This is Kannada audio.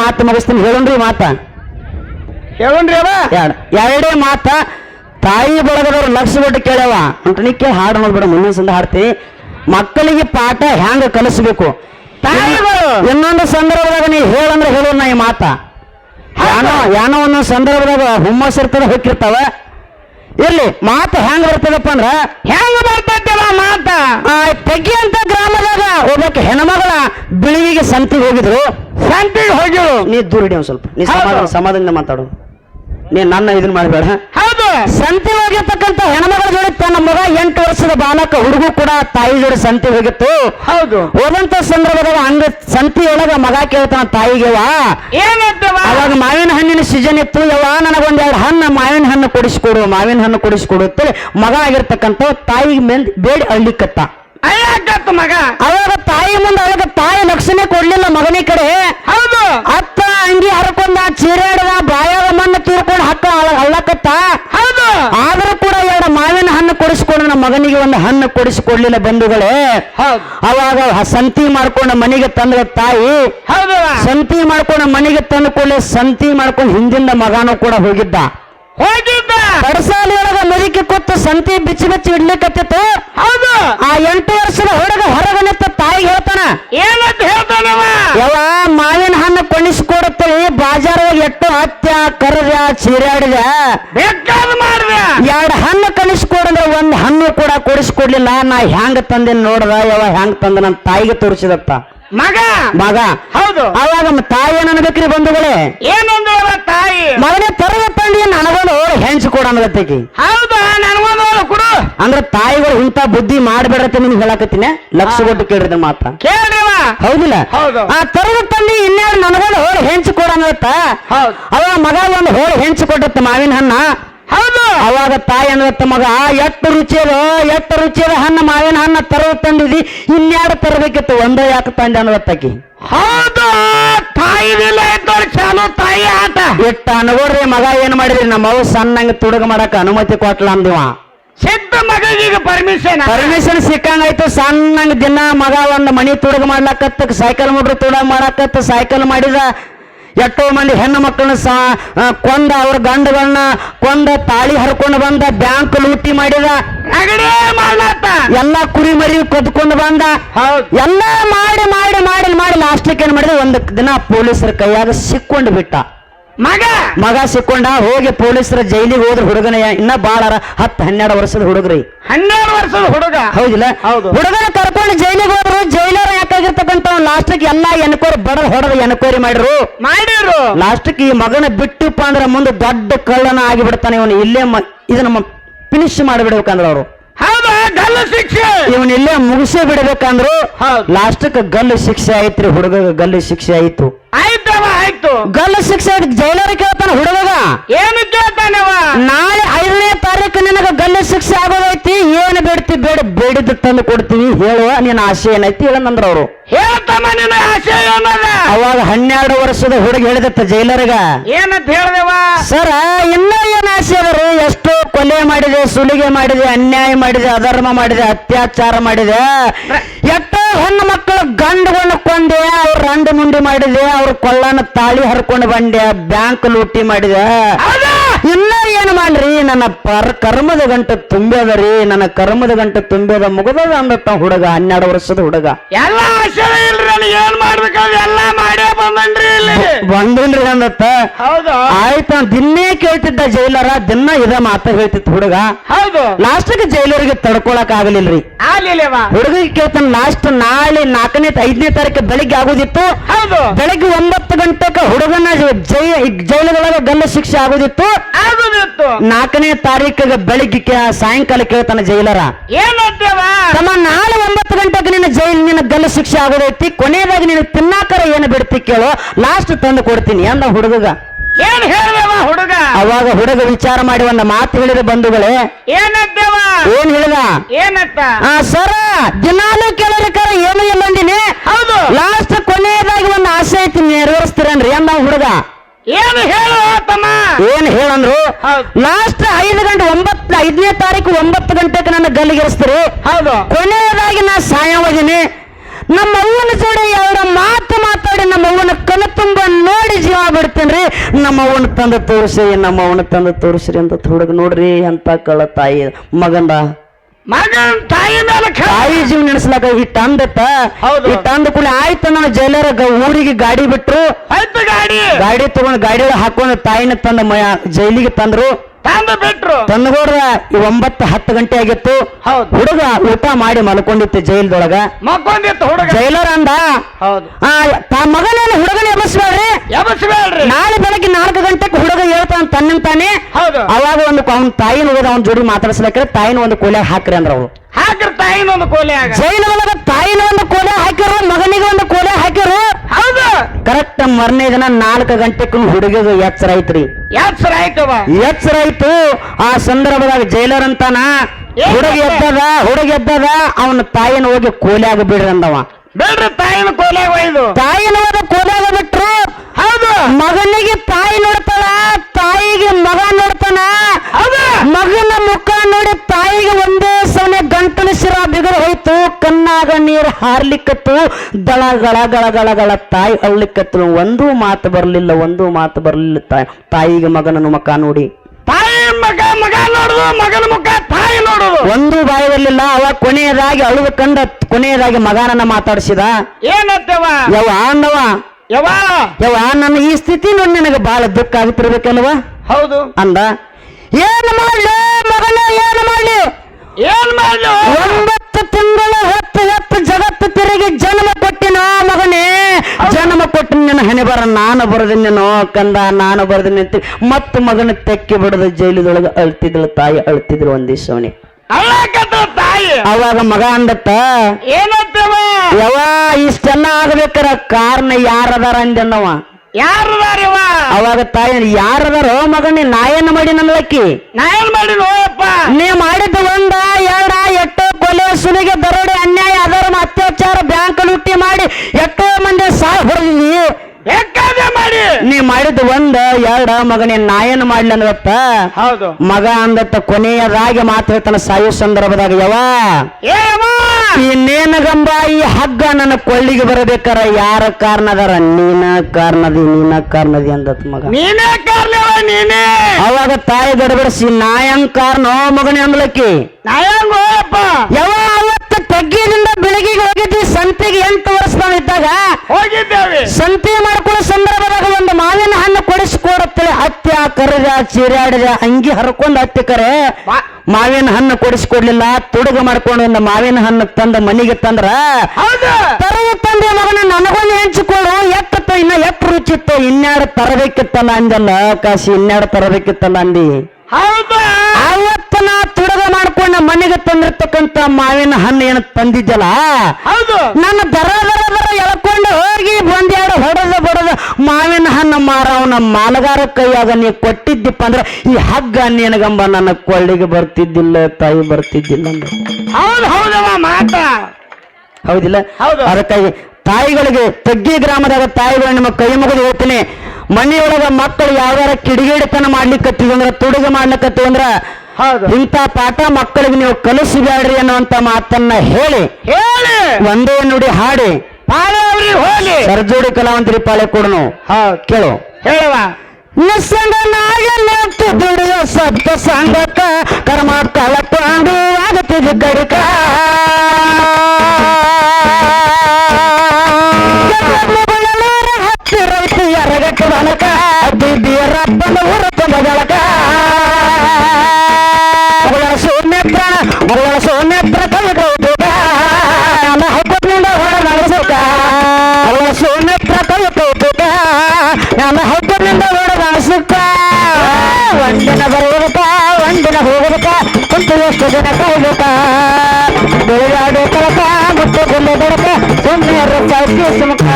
ಮಾತು ಮುಗಿಸ್ತೀನಿ. ಹೇಳೋಣ್ರಿ ಮಾತ. ಹೇಳೋಣ್ರಿ ಅವ. ಎರಡ್ ಮಾತ ತಾಯಿ ಬಳಗದವ್ರು ಲಕ್ಷ ಬಿಟ್ಟು ಕೇಳ್ಯಾವ. ಅಂಟನಿಕ್ಕೆ ಹಾಡು ನೋಡ್ಬೇಡ ಮುಂದಿನ ಸಂದ ಹಾಡ್ತೀನಿ ಮಕ್ಕಳಿಗೆ ಪಾಠ ಹ್ಯಾಂಗ ಕಲಿಸ್ಬೇಕು? ತಾಯಿ ಇನ್ನೊಂದು ಸಂದರ್ಭದಾಗ ನೀ ಹೇಳಂದ್ರೆ ಹೇಳೋಣ ಈ ಮಾತ. ಯಾನೋ ಯಾನೋ ಒಂದೊಂದು ಸಂದರ್ಭದಾಗ ಹುಮ್ಮಸ್ ಹೊಕ್ಕಿರ್ತಾವ. ಇರ್ಲಿ ಮಾತು ಹೆಂಗ್ ಬರ್ತದಪ್ಪ ಅಂದ್ರ ಹೆಂಗ ಬರ್ತೈತವ ಮಾತ? ಆ ತೆಗಿ ಅಂತ ಗ್ರಾಮದಾಗ ಒಬ್ಬಕ್ಕೆ ಹೆಣ್ಮಗಳ ಬಿಳಿವಿಗೆ ಸಂತಿಗೆ ಹೋಗಿದ್ರು. ಸಂತಿಗೆ ಹೋಗಿದ್ರು ನೀ ದೂರ ಒಂದ್ ಸ್ವಲ್ಪ. ನೀ ಸಮಾಧಾನ. ಸಮಾಧಾನದಿಂದ ಮಾತಾಡು. ನೀ ನನ್ನ ಇದನ್ನ ಮಾಡಬೇಡ. ಹೌದು. ಸಂತಿ ಹೋಗಿರ್ತಕ್ಕಂಥ ಹೆಣ್ಮಗಳ ಮಗ ಎಂಟು ವರ್ಷದ ಬಾಲಕ ಹುಡುಗು ಕೂಡ ತಾಯಿ ಜೋಡಿ ಸಂತಿ ಹೋಗಿತ್ತು. ಹೌದು. ಹೋದಂತ ಸಂದರ್ಭದಾಗ ಹಂಗ ಸಂತಿ ಒಳಗ ಮಗ ಕೇಳ್ತಾನ ತಾಯಿಗೆ ವಾ ಅವಾಗ ಮಾವಿನ ಹಣ್ಣಿನ ಸೀಸನ್ ಇತ್ತು ಯವ್ವ ನನಗೊಂದ್ ಎರಡು ಹಣ್ಣು ಮಾವಿನ ಹಣ್ಣು ಕುಡಿಸ್ಕೊಡು ಮಾವಿನ ಹಣ್ಣು ಕೊಡಿಸ್ಕೊಡು ಅಂತೇಳಿ ಮಗ ಆಗಿರ್ತಕ್ಕಂಥ ತಾಯಿಗೆ ಮೆಂದ್ ಬೇಡಿ ಅಳ್ಳಿಕತ್ತ. ಮಗ? ಅವಾಗ ತಾಯಿ ಮುಂದೆ ಅವಾಗ ತಾಯಿ ಲಕ್ಷಣ ಕೊಡ್ಲಿಲ್ಲ ಮಗನಿ ಕಡೆ. ಹೌದು. ಅತ್ತ ಅಂಗಿ ಹರ್ಕೊಂಡ ಚೀರಾಡದ ಬಾಯಾಗ ಮಣ್ಣು ತೀರ್ಕೊಂಡು ಹಕ್ಕ ಅಳ್ಳಕತ್ತ ಹೌದು ಆದ್ರೂ ಕೂಡ ಎರಡು ಮಾವಿನ ಹಣ್ಣು ಕೊಡಿಸ್ಕೊಂಡು ನಮ್ಮ ಮಗನಿಗೆ ಒಂದು ಹಣ್ಣು ಕೊಡಿಸಿಕೊಡ್ಲಿಲ್ಲ ಬಂಧುಗಳೇ. ಅವಾಗ ಸಂತಿ ಮಾಡ್ಕೊಂಡು ಮನೆಗೆ ತಂದ ತಾಯಿ. ಹೌದು ಸಂತಿ ಮಾಡ್ಕೊಂಡು ಮನೆಗೆ ತಂದು ಕೂಡಲೇ ಸಂತಿ ಮಾಡ್ಕೊಂಡು ಹಿಂದಿಂದ ಮಗನೂ ಕೂಡ ಹೋಗಿದ್ದ. ಹೋಗಿದ್ದ. ಮರಿಕೆ ಒಳಗ ಮುದುಕಿ ಕೂತು ಸಂತಿ ಬಿಚ್ಚಿ ಬಿಚ್ಚಿ ಇಡ್ಲಿಕ್ಕತ್ತಿತ್ತು ಹೌದು. ಆ ಎಂಟು ವರ್ಷದ ಹುಡುಗ ಹೊರಗೆ ನಿಂತ ತಾಯಿಗೆ ಹೇಳ್ತಾನ. ಏನಂತ ಹೇಳ್ತಾನ ಯಾವ ಮಾವಿನ ಹಣ್ಣು ಕೊಂಡಿಸ್ಕೊಡುತ್ತೇಳಿ ಬಾಜಾರ ಎಟ್ಟು ಹತ್ಯ ಕರ್ದ ಚೀರಾಡಿದ ಬೇಕಾದ ಮಾಡ್ದೆ. ಎರಡು ಹಣ್ಣು ಕೊಡಿಸ್ಕೊಡ್ಲಿಲ್ಲ ನಾ ಹ್ಯಾಂಗ ತಂದೆ ನೋಡ್ದ ಯಾವ ಹ್ಯಾಂಗ ತಂದ ನನ್ನ ತಾಯಿಗೆ ತೋರಿಸಿದಪ್ಪ ಮಗ? ಮಗ. ಹೌದು. ಅವಾಗ ನಮ್ಮ ತಾಯಿ ಏನ್ ಅನ್ಬೇಕ್ರಿ ಬಂಧುಗಳೇ? ಏನೊಂದು ತಾಯಿ? ಮಗನೇ ತರದ ತಂದಿ ನನಗೊಂದು ಹೆಂಚು ಕೊಡ ಅನ್ನಗತ್ತಿಗೆ ಹೌದು? ನನಗೊಂದು ಕೊಡು. ಅಂದ್ರೆ ತಾಯಿಗಳು ಇಂತ ಬುದ್ಧಿ ಮಾಡ್ಬೇಡತ್ತೆ ನಿಮ್ಗೆ ಹೇಳಕತ್ತೀನಿ. ಲಕ್ಷ ಕೊಟ್ಟು ಕೇಳಿದ ಮಾತ ಕೇಳಿವ ಹೌದಿಲ್ಲ? ಹೌದು. ಆ ತರದ ತಂದಿ ಇನ್ನೇಳು ನನಗೊಂದು ಅವಳು ಹೆಂಚು ಕೊಡ ಅನ್ನತ್ತ? ಅವಾಗ ಮಗ ಒಂದು ಹೋಳು ಹೆಂಚು ಕೊಟ್ಟತ್ತ ಮಾವಿನ ಹಣ್ಣ. ಅವಾಗ ತಾಯಿ ಅನ್ನತ್ತ ಮಗ ಎಷ್ಟು ರುಚಿಯದ ಎಷ್ಟು ಅದ ಹಣ್ಣು ಮಾವಿನ ಹಣ್ಣ ತರದ ತಂದಿದ್ದಿ ಇನ್ಯಾರು ತರಬೇಕಿತ್ತು? ಒಂದೇ ಯಾಕೆ ತಂದೆ ಅನ್ನವತ್ತಾಕಿ ಹೌದು ತಾಯಿ ಚಾಲು ತಾಯಿ ಆಟ. ಎಟ್ಟ ಅನ್ಗೋಡ್ರಿ ಮಗ ಏನ್ ಮಾಡಿದ್ರಿ? ನಮ್ಮ ಅವ್ ಸಣ್ಣಂಗ ತುಡುಗ ಮಾಡಕ ಅನುಮತಿ ಕೊಟ್ಲ ಅಂದಿವ. ಸಿದ್ಧ ಮಗನಿಗೆ ಪರ್ಮಿಷನ್ ಪರ್ಮಿಷನ್ ಸಿಕ್ಕಂಗಾಯ್ತು ಸಣ್ಣಂಗ ದಿನ ಮಗ ಒಂದ್ ಮನಿ ತುಡುಗ ಮಾಡ್ಲಕತ್ತ ಸೈಕಲ್ ಮುಡ್ರಿ ತುಡುಗ ಮಾಡಕತ್ತ ಸೈಕಲ್ ಮಾಡಿದ ಎಷ್ಟೋ ಮಂದಿ ಹೆಣ್ಣು ಮಕ್ಕಳನ್ನ ಸಾ ಕೊಂದ ಅವ್ರ ಗಂಡಗಳನ್ನ ಕೊಂದ ತಾಳಿ ಹರ್ಕೊಂಡು ಬಂದ ಬ್ಯಾಂಕ್ ಲೂಟಿ ಮಾಡಿದ. ಎಲ್ಲಾ ಕುರಿ ಮರಿ ಕದ್ಕೊಂಡು ಬಂದ. ಎಲ್ಲ ಮಾಡಿ ಮಾಡಿ ಮಾಡಿ ಮಾಡಿ ಲಾಸ್ಟ್ ಏನ್ ಮಾಡಿದ? ಒಂದು ದಿನ ಪೊಲೀಸರ ಕೈಯಾಗ ಸಿಕ್ಕೊಂಡು ಬಿಟ್ಟ. ಮಗ! ಮಗ ಸಿಕ್ಕೊಂಡ ಹೋಗಿ ಪೊಲೀಸರ ಜೈಲಿಗೆ ಹೋದ್ರ ಹುಡುಗನ ಇನ್ನ ಬಾಳ ಹತ್ತು ಹನ್ನೆರಡು ವರ್ಷದ ಹುಡುಗ್ರಿ. ಹನ್ನೆರಡು ವರ್ಷದ ಹುಡುಗ? ಹೌದಿಲ್ಲ? ಹೌದು. ಹುಡುಗನ ಕರ್ಕೊಂಡು ಜೈಲಿಗೆ ಹೋದ್ರು ಜೈಲರ್ ಯಾಕಾಗಿರ್ತಕ್ಕಂತ ಲಾಸ್ಟ್ ಎಲ್ಲಾ ಎನ್ಕ್ವೈರಿ ಬಡ ಹೊಡೆದ ಎನ್ಕ್ವೈರಿ ಮಾಡಿರು ಮಾಡಿರು ಲಾಸ್ಟ್ ಈ ಮಗನ ಬಿಟ್ಟಪ್ಪ ಅಂದ್ರೆ ಮುಂದೆ ದೊಡ್ಡ ಕಳ್ಳನ ಆಗಿಬಿಡ್ತಾನೆ ಇವನು. ಇಲ್ಲೇ ಇದನ್ನ ಫಿನಿಶ್ ಮಾಡಿಬಿಡ್ಬೇಕಂದ್ರ ಅವರು. ಹೌದಾ? ಗಲ್ಲು ಶಿಕ್ಷೆ? ಇವನ್ ಇಲ್ಲೇ ಮುಗಿಸೇ ಬಿಡ್ಬೇಕಂದ್ರು. ಹೌದು. ಲಾಸ್ಟ್ಕ್ ಗಲ್ಲು ಶಿಕ್ಷೆ ಆಯ್ತ್ರಿ ಹುಡುಗ ಗಲ್ಲು ಶಿಕ್ಷೆ ಆಯ್ತು. ಆಯ್ತವ ಆಯ್ತು ಗಲ್ಲು ಶಿಕ್ಷೆ ಜೈಲರ್ ಕೇಳ್ತಾನ ಹುಡುಗ ಏನು ಕೇಳ್ತಾನವ ನಾಳೆ ಐದನೇ ತಾರೀಕು ನಿನಗ ಗಲ್ಲು ಶಿಕ್ಷೆ ಆಗೋದೈತಿ ಏನು ಬಿಡ್ತಿ ಬೇಡ ಬೇಡಿದ್ದು ತಂದು ಕೊಡ್ತೀವಿ ಹೇಳುವ ನಿನ್ನ ಆಸೆ ಏನೈತಿ ಹೇಳಂದ್ರ ಅವರು. ಹೇಳ್ತಮ್ಮ ನಿನ್ನ ಆಸೆ ಏನದ? ಅವಾಗ ಹನ್ನೆರಡು ವರ್ಷದ ಹುಡುಗ ಹೇಳಿದತ್ತ ಜೈಲರ್ಗ. ಏನಂತ ಹೇಳ್ದೇವ? ಸರ ಇನ್ನ ಏನ್ ಆಸೆ ಅದ್ರಿ ಎಷ್ಟು ಕೊಲೆ ಮಾಡಿದೆ ಸುಲಿಗೆ ಮಾಡಿದೆ ಅನ್ಯಾಯ ಮಾಡಿದೆ ಅಧರ್ಮ ಮಾಡಿದೆ ಅತ್ಯಾಚಾರ ಮಾಡಿದೆ. ಎಷ್ಟೋ ಹೆಣ್ಣು ಮಕ್ಕಳು ಗಂಡು ಕೊಂದೆ ರಂಡು ಮುಂಡಿ ಮಾಡಿದೆ ಅವ್ರ ಕೊಳ್ಳನ ತಾಳಿ ಹರ್ಕೊಂಡು ಬಂದೆ ಬ್ಯಾಂಕ್ ಲೂಟಿ ಮಾಡಿದೆ. ಇನ್ನ ಮಾಡ್ರಿ? ನನ್ನ ಪರ್ ಕರ್ಮದ ಗಂಟೆ ತುಂಬ್ಯದ ರೀ. ನನ್ನ ಕರ್ಮದ ಗಂಟೆ ತುಂಬ್ಯದ ಮುಗದದ ಅಂದತ್ತ ಹುಡುಗ ಹನ್ನೆರಡು ವರ್ಷದ ಹುಡುಗ. ಎಲ್ಲ ಆಸೆ ಇಲ್ರಿ ನನಗೆ. ಏನ್ ಮಾಡ್ಬೇಕಾದ್ರೆ ಎಲ್ಲ ಮಾಡೇ ಬಂದನ್ರಿ ಇಲ್ಲಿ. ಅಂದತ್ತ. ಹೌದು. ಆಯ್ತು ದಿನ್ನೇ ಕೇಳ್ತಿದ್ದ ಜೈಲರ ದಿನ ಇದ ಮಾತ ಹೇಳ್ತಿತ್ತು ಹುಡುಗ. ಹೌದು. ಲಾಸ್ಟ್ಗೆ ಜೈಲರಿಗೆ ತಡ್ಕೊಳಕ್ ಆಗಲಿಲ್ರಿ. ಹುಡುಗ ಹುಡುಗಿಗೆ ಕೇಳ್ತಾನ ಲಾಸ್ಟ್ ನಾಳೆ ನಾಲ್ಕನೇ ಐದನೇ ತಾರೀಕು ಬೆಳಿಗ್ಗೆ ಆಗುದಿತ್ತು. ಹೌದು. ಬೆಳಿಗ್ಗೆ ಒಂಬತ್ತು ಗಂಟೆಗೆ ಹುಡುಗನ ಜೈ ಜೈಲುಗಳೊಳಗೆ ಗಲ್ಲ ಶಿಕ್ಷೆ ಆಗೋದಿತ್ತು. ಆಗುದಿತ್ತು. ನಾಲ್ಕನೇ ತಾರೀಕಿಗೆ ಬೆಳಿಗ್ಗೆ ಸಾಯಂಕಾಲ ಕೇಳ್ತಾನೆ ಜೈಲರ. ಏನಂತೇವ ತಮ್ಮ ನಾಳೆ ಒಂಬತ್ತು ಗಂಟೆಗೆ ನಿನ್ನ ಜೈಲ್ ನಿನ್ನ ಗಲ್ಲು ಶಿಕ್ಷೆ ಆಗೋದೈತಿ ಕೊನೆಯದಾಗಿ ನೀನು ತಿನ್ನಾಕರ ಏನು ಬಿಡ್ತಿ ಕೇಳು ಲಾಸ್ಟ್ ತಂದು ಕೊಡ್ತೀನಿ ಅಂದ ಹುಡುಗ ಏನ್ ಹೇಳ್ದವ ಹುಡುಗ? ಅವಾಗ ಹುಡುಗ ವಿಚಾರ ಮಾಡಿ ಒಂದು ಮಾತು ಹೇಳಿದ ಬಂಧುಗಳೇ. ಏನಂತೇವ? ಏನ್ ಹೇಳಿದ? ಏನಂತ? ಆ ಸರ ದಿನಾಲು ಕೇಳಲಿಕ್ಕಾರ ಏನು ಇಲ್ಲ ಅಂದಿನಿ. ಹೌದು. ಲಾಸ್ಟ್ ಕೊನೆಯದಾಗಿ ಒಂದು ಆಸೆ ಐತಿ ನೆರವೇರಿಸ್ತೀರನ್ರಿ ಅಂದ ಹುಡುಗ. ಏನು ಹೇಳು ತಮ್ಮ ಏನು ಹೇಳಂದ್ರು. ಲಾಸ್ಟ್ ಐದು ಗಂಟೆ ಒಂಬತ್ತು ಐದನೇ ತಾರೀಕು ಒಂಬತ್ತು ಗಂಟೆಗೆ ನನ್ನ ಗಲ್ಲಿಗೆರಿಸ್ತೀರಿ ಹೌದು. ಕೊನೆಯದಾಗಿ ನಾ ಸಾಯವಾಗಿನಿ ನಮ್ಮ ಅವ್ವನ ಜೋಡಿ ಅವರ ಮಾತು ಮಾತಾಡಿ ನಮ್ಮ ಅವ್ವನ ಕಣ್ಣು ತುಂಬ ನೋಡಿ ನಮ್ಮ ಅವನ ತಂದು ತೋರಿಸಿ ನಮ್ಮ ಅವನ ತಂದು ತೋರಿಸ್ರಿ ಅಂತ ಹುಡುಗ ನೋಡ್ರಿ ಅಂತ ಕಳ ತಾಯಿ ಮಗಂದ. ಮಗನ್ ತಾಯಿ ಮೇಲೆ ತಾಯಿ ಜೀವ ನೆನೆಸ್ಲಾಕ ಈ ತಂದತ್ತ. ಹೌದು. ಈ ತಂದ ಕೂಡ ಆಯ್ತು ನಾನು ಜೈಲರ ಊರಿಗೆ ಗಾಡಿ ಬಿಟ್ರು. ಆಯ್ತು ಗಾಡಿ. ಗಾಡಿ ತಗೊಂಡು ಗಾಡಿ ಒಳಗೆ ಹಾಕೊಂಡು ತಾಯಿನ ತಂದ ಮಯ ಜೈಲಿಗೆ ತಂದ್ರು. ತಂದು ಬಿಟ್ರು. ತಂದಗೋಡ್ರ ಒಂಬತ್ತು ಹತ್ತು ಗಂಟೆ ಆಗಿತ್ತು. ಹೌದು. ಹುಡುಗ ಊಟ ಮಾಡಿ ಮಲ್ಕೊಂಡಿತ್ತು ಜೈಲ್ದೊಳಗ. ಮಕ್ಕೊಂದಿತ್ತು ಹುಡುಗ. ಜೈಲರ್ ಅಂದ. ಹೌದು. ಆ ತಾ ಮಗನೇನು ಹುಡುಗನ ಎಬ್ಬಿಸ್ಬೇಡ್ರಿ. ಎಬಸ್ಬೇಡ್ರಿ ನಾಳೆ ಬೆಳಗ್ಗೆ ನಾಲ್ಕು ಗಂಟೆಗೆ ಹುಡುಗ ಹೇಳ್ತಾನೆ ತನ್ನಂತಾನೆ ಹೌದು. ಅವಾಗ ಒಂದು ಅವ್ನ ತಾಯಿನ ಹೋದ ಅವ್ನ ಜೋಡಿ ಮಾತಾಡ್ಸ್ಲಕ್ರೆ ತಾಯಿನ ಒಂದು ಕೋಲ್ಯಾಗ ಹಾಕ್ರಿ ಅಂದ್ರ ಅವ್ರು. ಹಾಕ್ರಿ ತಾಯಿನ ಒಂದು ಆಗ. ಜೈಲ ಒಳಗ ತಾಯಿನ ಒಂದು ಕೋಲೆ ಹಾಕಿರು ಮಗನಿಗೆ ಒಂದು ಕೋಲೆ ಹಾಕಿರು ಕರೆಕ್ಟ್ ಮರನೇ ದಿನ ನಾಲ್ಕು ಗಂಟೆಕ್ಕೂ ಹುಡುಗಿಗೆ ಎಚ್ಚರ ಐತ್ರಿ ಎಚ್ಚರ ಆಯ್ತು ಆಯ್ತವ ಎಚ್ಚರ ಆಯ್ತು. ಆ ಸಂದರ್ಭದಾಗ ಜೈಲರ್ ಅಂತಾನ ಹುಡುಗಿ ಎದ್ದದ ಹುಡುಗ ಎದ್ದದ ಅವನ ತಾಯಿನ ಹೋಗಿ ಕೋಲ್ಯಾಗ ಬಿಡ್ರಿ ಅಂದವ. ಬಿಡ್ರಿ ತಾಯಿನ ಕೋಲಿ ಒಯ್ದು. ತಾಯಿನ ಹೋದ ಆಗ ಬಿಟ್ರು. ಹೌದು. ಮಗನಿಗೆ ತಾಯಿ ನೋಡ್ತಾಳ ತಾಯಿಗೆ ಮಗ ನೋಡ್ತಾನ. ಮಗನ ಮುಖ ನೋಡಿ ನೀರು ಹಾರ್ಲಿಕ್ಕತ್ತು ದಳ ಗಳ ಗಳ ಗಳ ಗಳ ತಾಯಿ ಅಳ್ಲಿಕ್ಕತ್ತು ಒಂದೂ ಮಾತು ಬರಲಿಲ್ಲ ಒಂದೂ ಮಾತು ಬರಲಿಲ್ಲ ತಾಯಿ. ತಾಯಿಗೆ ಮಗನನ್ನು ಮುಖ ನೋಡಿ. ತಾಯಿ ಮಗ ಮಗ ನೋಡುದು ಮಗನ ಮುಖ ತಾಯಿ ನೋಡುದು. ಒಂದು ಬಾಯಿ ಬರಲಿಲ್ಲ ಅವ ಕೊನೆಯದಾಗಿ ಅಳುದು ಕಂಡ ಕೊನೆಯದಾಗಿ ಮಗನನ್ನ ಮಾತಾಡಿಸಿದ. ಏನತ್ತವ ಯವ ಅಂದವ ಯವ ಯವ ನನ್ನ ಈ ಸ್ಥಿತಿ ನೋಡಿ ನನಗೆ ಬಹಳ ದುಃಖ ಆಗ್ತಿರ್ಬೇಕಲ್ವ? ಹೌದು. ಅಂದ. ಏನು ಮಾಡ್ಲಿ ಮಗನ ಏನು ಮಾಡ್ಲಿ? ಏನ್ ಮಾಡ್ಲು? ಒಂಬತ್ತು ತಿಂಗಳು ಹೊತ್ತು ಹೊತ್ತು ಜಗತ್ತು ತಿರುಗಿ ಜನ್ಮ ಕೊಟ್ಟಿನ ಮಗನೇ. ಜನ್ಮ ಕೊಟ್ಟಿನ ನಿನ್ನ ಹಣೆ ಬರ ನಾನು ಬರೆದಿನೇನೋ ಕಂದ ನಾನು ಬರದಿನಿ ಅಂತ ಮತ್ತು ಮಗನ ತೆಕ್ಕಿ ಬಿಡದ ಜೈಲದೊಳಗೆ ಅಳ್ತಿದ್ಳು ತಾಯಿ ಅಳ್ತಿದ್ರು ಒಂದ್ ಸೋನಿ ಅವನಿ. ತಾಯಿ. ಅವಾಗ ಮಗ ಅಂದತ್ತ ಯಾವ ಯವ ಇಷ್ಟೆಲ್ಲ ಆಗ್ಬೇಕಾರ ಕಾರಣ ಯಾರದಾರ ಅಂದವ ಯಾರದಾರಿವ? ಅವಾಗ ತಾಯಿ ಯಾರದಾರೋ ಮಗನೇ ನಾ ಏನ್ ಮಾಡಿ ನನ್ನ ಲಕ್ಕಿ ಏನ್ ಮಾಡಿ ನೋಯಪ್ಪ. ನೀ ಮಾಡಿದ್ದು ಒಂದ ಎರಡ ಎಷ್ಟೋ ಕೊಲೆ ಸುಲಿಗೆ ದರೋಡೆ ಅನ್ಯಾಯ ಅಧರ್ಮ ಅತ್ಯಾಚಾರ ಬ್ಯಾಂಕ್ ಲುಟ್ಟಿ ಮಾಡಿ ಎಷ್ಟೋ ಮಂದಿ ಸಾಯ್ ಹೊಡೆದಿದ್ವಿ ಬೇಕಾದೆ ಮಾಡಿ ನೀ ಮಾಡಿದ್ದು ಒಂದ ಎರಡ ಮಗನೇ ನಾಯನ್ ಮಾಡ್ಲಂದ್ರಪ್ಪ ಹೌದು. ಮಗ ಅಂದತ್ತ ಕೊನೆಯದಾಗಿ ಮಾತು ಹೇಳ್ತಾನ ಸಾಯೋ ಸಂದರ್ಭದಾಗ ಯವ ಈ ಹಗ್ಗ ನನ್ನ ಕೊಳ್ಳಿಗೆ ಬರಬೇಕಾರ ಯಾರ ಕಾರಣದಾರ? ನೀನ ಕಾರಣದಿ ನೀನ ಕಾರಣದಿ ಅಂದತ್ ಮಗ. ನೀನೇ ನೀನೇ! ಅವಾಗ ತಾಯಿ ಗಡಬಡಿಸಿ ನಾಯಂಗ್ ಕಾರಣ ಮಗನೇ ಅಂದ್ಲಕ್ಕಿ. ನಾ ಹೆಂಗ್ ಹೋಯಪ್ಪ ಯಾವ ಅವತ್ತು ತಗ್ಗಿನಿಂದ ಬೆಳಗಿಗೆ ಹೋಗಿದ್ವಿ ಸಂತೆಗೆ ಎಂಟು ವರ್ಷ ಇದ್ದಾಗ ಹೋಗಿದ್ದೇವೆ. ಸಂತೆ ಮಾಡ್ಕೊಳ್ಳೋ ಸಂದರ್ಭದಾಗ ಒಂದು ಮಾವಿನ ಹಣ್ಣು ಕೊಡಿಸಿಕೊಡುತ್ತೇವೆ ಆ ಕರೆದ ಚೀರಾಡಿದ ಅಂಗಿ ಹರ್ಕೊಂಡು ಹತ್ತಿ ಕರೆ ಮಾವಿನ ಹಣ್ಣು ಕೊಡಿಸ್ಕೊಡ್ಲಿಲ್ಲ ತುಡುಗ ಮಾಡ್ಕೊಂಡು ಒಂದು ಮಾವಿನ ಹಣ್ಣು ತಂದ ಮನೆಗೆ ತಂದ್ರ ಹೌದು. ತರವು ತಂದೆ ಮಗನ ನನಗೊಂದು ಹೆಂಚಿಕೊಳ್ಳು ಎತ್ತ ಇನ್ನ ಎತ್ತ ರುಚಿತ್ತು ಇನ್ಯಾರು ತರಬೇಕಿತ್ತಲ್ಲ ಅಂದಲ್ಲ ಕಾಶಿ ಇನ್ಯಾರು ತರಬೇಕಿತ್ತಲ್ಲ ಅಂದಿ? ಹೌದು. ಅವತ್ತು ನಾ ತುಡುಗ ಮಾಡ್ಕೊಂಡು ಮನೆಗೆ ತಂದಿರ್ತಕ್ಕಂತ ಮಾವಿನ ಹಣ್ಣು ಏನ ತಂದಿದ್ದಲ್ಲ ಹೌದು. ನನ್ನ ದರ ದರ ಎಳ್ಕೊಂಡು ಹೋಗಿ ಒಂದೆರಡು ಹೊಡೆದ ಬಡದ ಮಾವಿನ ಹಣ್ಣು ಮಾರವನ ಮಾಲಗಾರ ಕೈಯಾಗ ನೀ ಕೊಟ್ಟಿದ್ದಿಪ್ಪ ಅಂದ್ರೆ ಈ ಹಗ್ಗ ನಿನಗಂಬ ನನ್ನ ಕೊಳ್ಳಿಗೆ ಬರ್ತಿದ್ದಿಲ್ಲ ತಾಯಿ ಬರ್ತಿದ್ದಿಲ್ಲ ಅಂದ್ರೆ. ಹೌದು ಹೌದವ ಮಾತ. ಹೌದಿಲ್ಲ? ಹೌದು. ಅದಕ್ಕಾಗಿ ತಾಯಿಗಳಿಗೆ ತಗ್ಗಿ ಗ್ರಾಮದಾಗ ತಾಯಿಗಳು ನಿಮ್ಮ ಕೈ ಮುಗಿದು ಹೇಳ್ತೀನಿ. ಮನೆಯೊಳಗ ಮಕ್ಕಳು ಯಾವ್ದಾರ ಕಿಡಿಗೇಡಿತನ ಮಾಡ್ಲಿಕ್ಕತ್ತೀವಿ ಅಂದ್ರೆ ತುಡುಗ ಮಾಡ್ಲಿಕ್ಕತ್ತೀವಿ ಅಂದ್ರ ಹೌದು. ಇಂಥ ಪಾಠ ಮಕ್ಕಳಿಗೆ ನೀವು ಕಲಿಸಬೇಡ್ರಿ ಅನ್ನುವಂತ ಮಾತನ್ನ ಹೇಳಿ. ಹೇಳಿ. ಒಂದೇ ನುಡಿ ಹಾಡಿ. ಪಾಳೆ ಅವ್ರಿಗೆ ಹೋಗಿ ಸರ್ಜೋಡಿ ಕಲಾವಂತರಿ ಪಾಳೆ ಕೊಡನು ಹೌದು ಕೇಳು. ಹೇಳುವ. ನಿಸ್ಸಂಗನಾಗಲೆತ್ತು ದುಡಿಯೋ ಸತ್ತ ಸಂಗಕ್ಕ ಕರ್ಮ ಕಳಕೊಂಡು ಆಗುತ್ತಿದೆ ಗಡಿಕ. ಹತ್ತಿರ ಎರಗಟ್ಟು ಬಲಕ ಬಿದ್ದಿಯ ರಬ್ಬನ ಒಂದಿನ ಹೋಗುದಕ್ಕ ಕುಂತು ಎಷ್ಟು ಜನ ಕಾಯ್ಬೇಕ ಬೆಳೆದಾಡು ಕಳಕ ಮುಟ್ಟು ಗುಲ್ಲೆ ದೊಡಕ ಸುಮ್ಮನೆ ಸುಮುಖ